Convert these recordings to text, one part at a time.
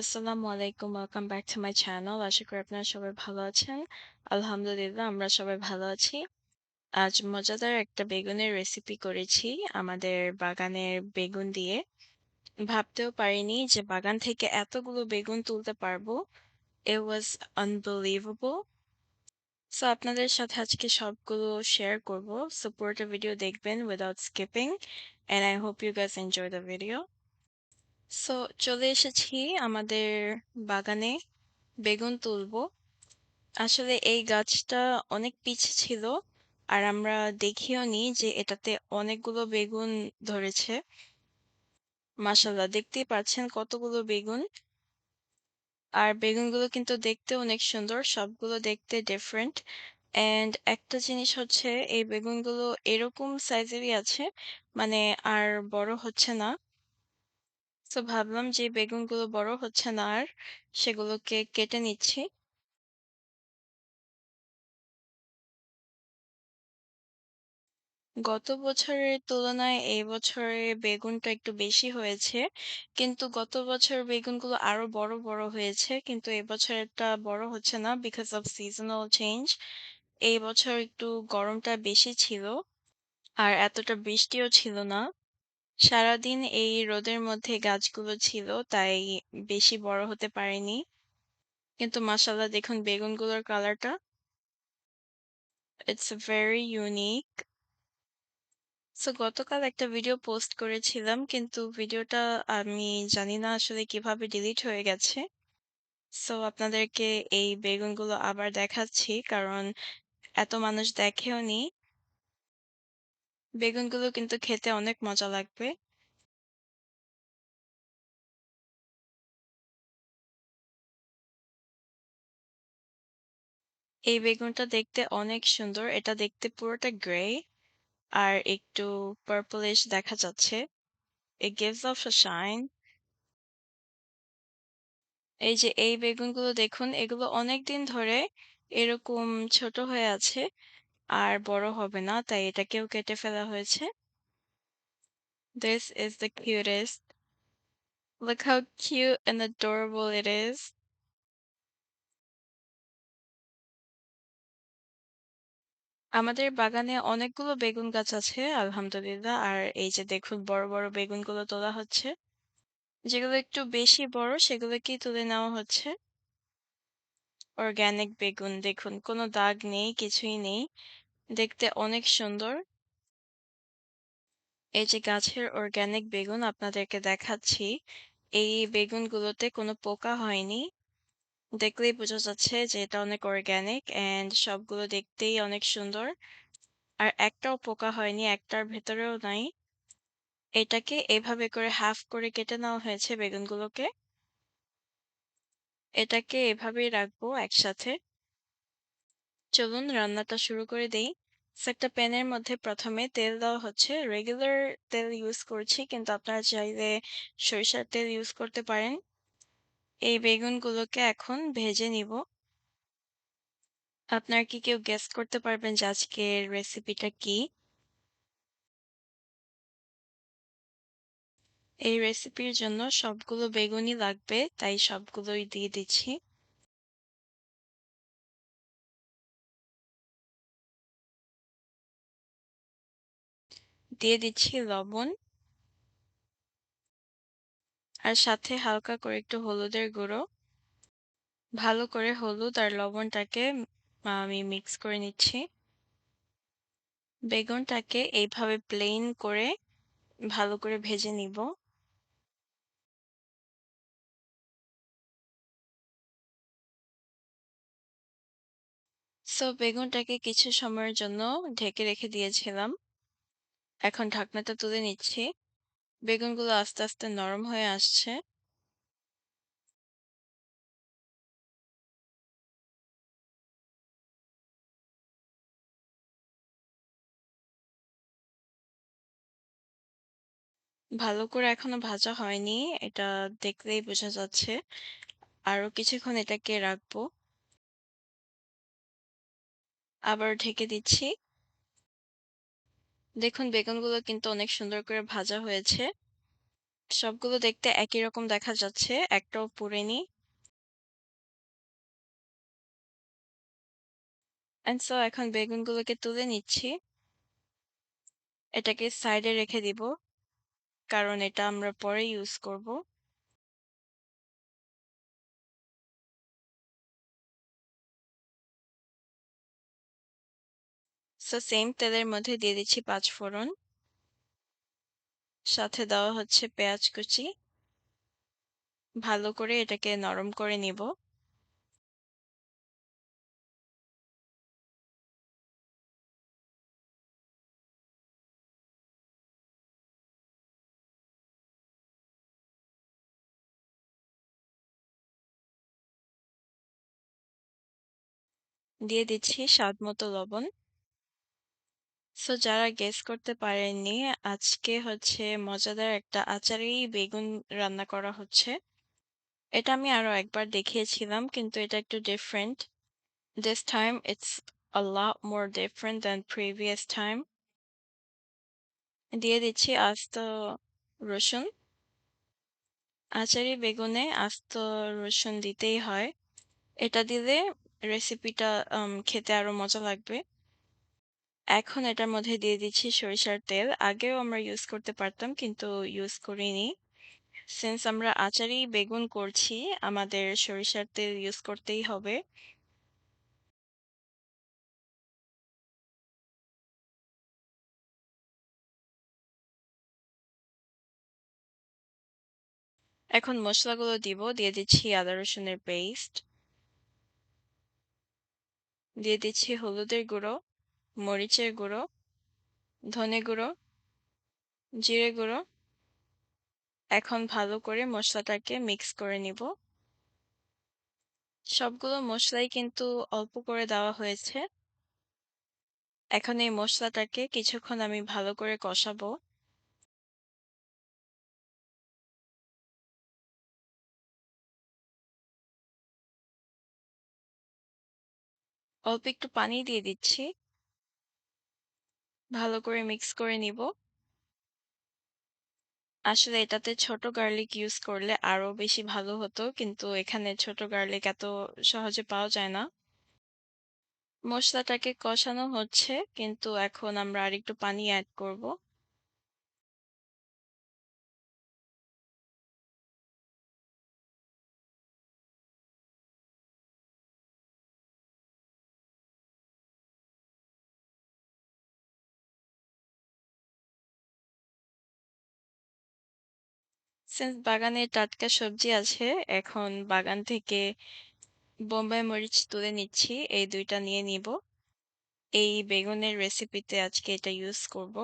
আসসালামু আলাইকুম। Welcome back to my channel. আশা করি আপনারা সবাই ভালো আছেন। আলহামদুলিল্লাহ আমরা সবাই ভালো আছি। আজ মজাদার একটা বেগুনের রেসিপি করেছি আমাদের বাগানের বেগুন দিয়ে। ভাবতেও পারিনি যে বাগান থেকে এতগুলো বেগুন তুলতে পারব। It was unbelievable. সো আপনাদের সাথে আজকে সবগুলো শেয়ার করব। সো পুরোটা ভিডিও দেখবেন without skipping and I hope you guys enjoy the video. So চলে এসেছি আমাদের বাগানে বেগুন তুলবো। আসলে এই গাছটা অনেক পিছে ছিল, আর আমরা দেখিও নি যে এটাতে অনেকগুলো বেগুন ধরেছে। মাশাআল্লাহ, দেখতেই পাচ্ছেন কতগুলো বেগুন। আর বেগুনগুলো কিন্তু দেখতে অনেক সুন্দর। সবগুলো দেখতে ডিফারেন্ট। অ্যান্ড একটা জিনিস হচ্ছে, এই বেগুনগুলো এরকম সাইজেরই আছে মানে আর বড় হচ্ছে না। সো ভাবলাম যে বেগুনগুলো বড় হচ্ছে না আর সেগুলোকে কেটে নিচ্ছি। গত বছরের তুলনায় এই বছরে বেগুনটা একটু বেশি হয়েছে। কিন্তু গত বছর বেগুনগুলো আরও বড়, বড় হয়েছে। কিন্তু এবছরেরটা বড় হচ্ছে না বিকজ অফ সিজনাল চেঞ্জ। এই বছর একটু গরমটা বেশি ছিল। আর এতটা বৃষ্টিও ছিল না। সারাদিন এই রোদের মধ্যে গাছগুলো ছিল, তাই বেশি বড় হতে পারেনি। কিন্তু মাশাআল্লাহ দেখুন বেগুনগুলোর কালারটা। It's very unique. সো গতকাল একটা ভিডিও পোস্ট করেছিলাম, কিন্তু ভিডিওটা আমি জানি না আসলে কীভাবে ডিলিট হয়ে গেছে। সো আপনাদেরকে এই বেগুনগুলো আবার দেখাচ্ছি, কারণ এত মানুষ দেখেওনি। বেগুনগুলো কিন্তু খেতে অনেক মজা লাগবে। এই বেগুনটা দেখতে অনেক সুন্দর। এটা দেখতে পুরোটা গ্রে আর একটু পার্পলিশ দেখা যাচ্ছে। এই যে এই বেগুনগুলো দেখুন, এগুলো অনেকদিন ধরে এরকম ছোট হয়ে আছে। আর বড় হবে না তাই এটাকেও কেটে ফেলা হয়েছে। This is. আমাদের বাগানে অনেকগুলো বেগুন গাছ আছে আলহামদুলিল্লাহ। আর এই যে দেখুন বড়, বড় বেগুনগুলো তোলা হচ্ছে। যেগুলো একটু বেশি বড় সেগুলোকেই তুলে নেওয়া হচ্ছে। অর্গানিক বেগুন দেখুন কোনো দাগ নেই, কিছুই নেই। দেখতে অনেক সুন্দর। এই যে গাছের অর্গানিক বেগুন আপনাদেরকে দেখাচ্ছি। এই বেগুনগুলোতে কোনো পোকা হয়নি। দেখলেই বোঝা যাচ্ছে যে এটা অনেক অর্গ্যানিক অ্যান্ড সবগুলো দেখতেই অনেক সুন্দর। আর একটাও পোকা হয়নি, একটার ভেতরেও নাই। এটাকে এভাবে করে হাফ করে কেটে নেওয়া হয়েছে বেগুনগুলোকে। এটাকে এভাবেই রাখব একসাথে। চলুন রান্নাটা শুরু করে দেই। একটা প্যানের মধ্যে প্রথমে তেল দেওয়া হচ্ছে। রেগুলার তেল ইউজ করছি, কিন্তু আপনারা চাইলে সরিষার তেল ইউজ করতে পারেন। এই বেগুনগুলোকে এখন ভেজে নিব। আপনারা কি কেউ গেস করতে পারবেন যে আজকের রেসিপিটা কি? এই রেসিপির জন্য সবগুলো বেগুনই লাগবে, তাই সবগুলোই দিয়ে দিচ্ছি। দিয়ে দিচ্ছি লবণ। আর সাথে হালকা করে একটু হলুদের গুঁড়ো। ভালো করে হলুদ আর লবণটাকে আমি মিক্স করে নিচ্ছি। বেগুনটাকে এইভাবে প্লেন করে ভালো করে ভেজে নিব। সো বেগুনটাকে কিছু সময়ের জন্য ঢেকে রেখে দিয়েছিলাম। এখন ঢাকনাটা তুলে নিচ্ছি। বেগুনগুলো আস্তে, আস্তে নরম হয়ে আসছে। ভালো করে এখনও ভাজা হয়নি। এটা দেখলেই বোঝা যাচ্ছে। আরও কিছুক্ষণ এটাকে রাখব। আবার ঢেকে দিচ্ছি। দেখুন বেগুনগুলো কিন্তু অনেক সুন্দর করে ভাজা হয়েছে। সবগুলো দেখতে একই রকম দেখা যাচ্ছে, একটাও পুড়েনি। এখন বেগুনগুলোকে তুলে নিচ্ছি। এটাকে সাইডে রেখে দিব। কারণ এটা আমরা পরে ইউজ করব। সো সেম তেলের মধ্যে দিয়ে দিচ্ছি পাঁচফোড়ন। সাথে দেওয়া হচ্ছে পেঁয়াজ কুচি। ভালো করে এটাকে নরম করে নিব। দিয়ে দিচ্ছি স্বাদ মতো লবণ। সো যারা গেস করতে পারেননি, আজকে হচ্ছে মজাদার একটা আচারি বেগুন রান্না করা হচ্ছে। এটা আমি আরও একবার দেখিয়েছিলাম কিন্তু এটা একটু different. This time it's a lot more different previous time. দিয়ে দিচ্ছি আস্ত রসুন। আচারি বেগুনে আস্ত রসুন দিতেই হয়। এটা দিলে রেসিপিটা খেতে আরও মজা লাগবে। এখন এটার মধ্যে দিয়ে দিচ্ছি সরিষার তেল। আগেও আমরা ইউজ করতে পারতাম কিন্তু ইউজ করিনি। সিন্স আমরা আচারি বেগুন করছি, আমাদের সরিষার তেল ইউজ করতেই হবে। এখন মসলাগুলো দিব। দিয়ে দিচ্ছি আদা রসুনের পেস্ট। দিয়ে দিচ্ছি হলুদের গুঁড়ো, মরিচের গুঁড়ো, ধনে গুঁড়ো, জিরে গুঁড়ো। এখন ভালো করে মশলাটাকে মিক্স করে নিব। সবগুলো মশলাই কিন্তু অল্প করে দেওয়া হয়েছে। এখন এই মশলাটাকে কিছুক্ষণ আমি ভালো করে কষাবো। অল্প একটু পানি দিয়ে দিচ্ছি। ভালো করে মিক্স করে নিব। আসলে এটাতে ছোট গার্লিক ইউজ করলে আরও বেশি ভালো হতো, কিন্তু এখানে ছোট গার্লিক এত সহজে পাওয়া যায় না। মশলাটাকে কষানো হচ্ছে, কিন্তু এখন আমরা আরেকটু পানি অ্যাড করব। সিন্স বাগানে টাটকা সবজি আছে, এখন বাগান থেকে বোম্বাই মরিচ তুলে নিচ্ছি। এই দুইটা নিয়ে নিব। এই বেগুনের রেসিপিতে আজকে এটা ইউজ করব।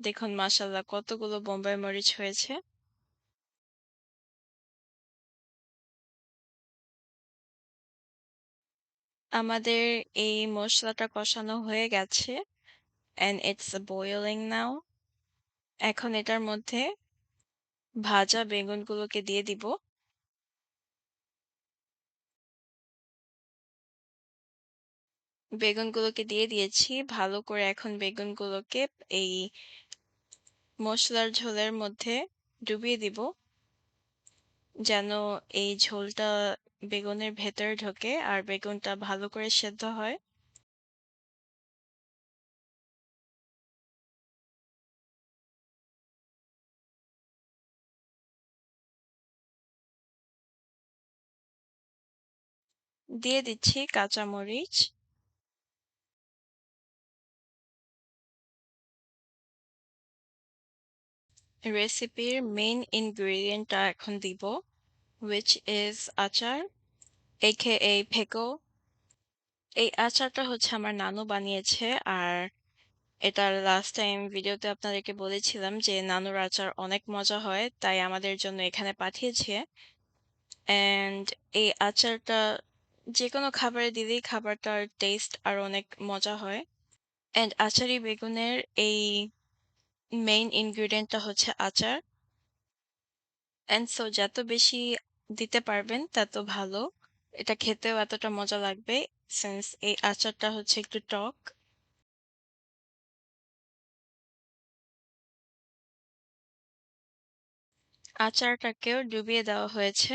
দেখুন মাশাআল্লাহ কতগুলো বোম্বাই মরিচ হয়েছে। আমাদের এই মশলাটা কষানো হয়ে গেছে। And it's boiling now. এখন এটার মধ্যে ভাজা বেগুনগুলোকে দিয়ে দিব। বেগুনগুলোকে দিয়ে দিয়েছি। ভালো করে এখন বেগুনগুলোকে এই মশলার ঝোলের মধ্যে ডুবিয়ে দিব। যেন এই ঝোলটা বেগুনের ভেতরে ঢোকে আর বেগুনটা ভালো করে সেদ্ধ হয়। দিয়ে দিচ্ছি কাঁচামরিচ। রেসিপির মেইন ইনগ্রেডিয়েন্ট টা এখন দিব। which is আচার এখে এই pickle এই আচারটা হচ্ছে আমার নানু বানিয়েছে আর এটার লাস্ট টাইম ভিডিওতে আপনাদেরকে বলেছিলাম যে নানুর আচার অনেক মজা হয়, তাই আমাদের জন্য এখানে পাঠিয়েছে। অ্যান্ড এই আচারটা যেকোনো খাবারে দিলেই খাবারটার টেস্ট আরও অনেক মজা হয়। অ্যান্ড আচারি বেগুনের এই মেইন ইনগ্রেডিয়েন্টটা হচ্ছে আচার। অ্যান্ড সো যত বেশি দিতে পারবেন, তত ভালো। এটা খেতেও এতটা মজা লাগবে সিন্স এই আচারটা হচ্ছে একটু টক। আচারটাকেও ডুবিয়ে দেওয়া হয়েছে।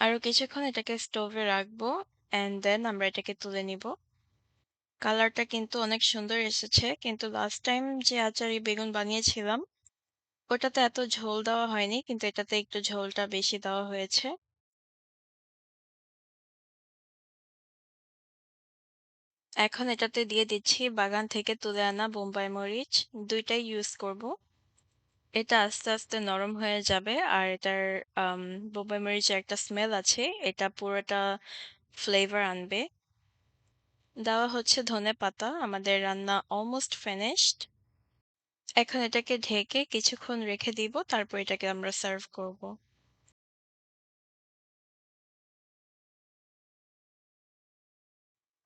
আরও কিছুক্ষণ এটাকে স্টোভে রাখব অ্যান্ড দেন আমরা এটাকে তুলে নিব। কালারটা কিন্তু অনেক সুন্দর এসেছে। কিন্তু লাস্ট টাইম যে আচারি বেগুন বানিয়েছিলাম, ওটাতে এত ঝোল দেওয়া হয়নি। কিন্তু এটাতে একটু ঝোলটা বেশি দেওয়া হয়েছে। এখন এটাতে দিয়ে দিচ্ছি বাগান থেকে তুলে আনা বোম্বাই মরিচ। দুইটাই ইউজ করব। এটা আস্তে, আস্তে নরম হয়ে যাবে। আর এটার আম মরিচের একটা স্মেল আছে। এটা পুরোটা ফ্লেভার আনবে। দেওয়া হচ্ছে ধনেপাতা। আমাদের রান্না অলমোস্ট ফিনিশড। এখন এটাকে ঢেকে কিছুক্ষণ রেখে দিব। তারপর এটাকে আমরা সার্ভ করব।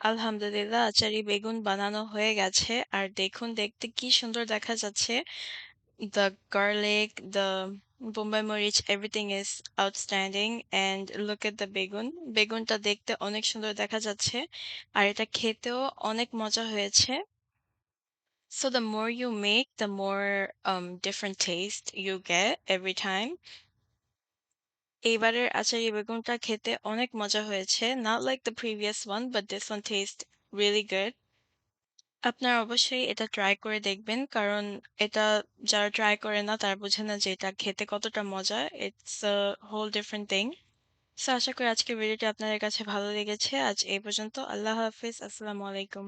আলহামদুলিল্লাহ আচারি বেগুন বানানো হয়ে গেছে। আর দেখুন দেখতে কি সুন্দর দেখা যাচ্ছে। The garlic, the বোম্বাই মরিচ, everything is outstanding and look at the বেগুন। বেগুনটা দেখতে অনেক সুন্দর দেখা যাচ্ছে। আর এটা খেতেও অনেক মজা হয়েছে। So the more you make, the more um different taste you get every time. এইবারের আচারি বেগুনটা খেতে অনেক মজা হয়েছে। Not like the previous one, but this one tastes really good. আপনারা অবশ্যই এটা ট্রাই করে দেখবেন। কারণ এটা যারা ট্রাই করে না, তারা বোঝে না যে এটা খেতে কতটা মজা। It's whole different thing. So আশা করি আজকের ভিডিওটি আপনাদের কাছে ভালো লেগেছে। আজ এই পর্যন্ত। আল্লাহ হাফিজ আসসালামু আলাইকুম।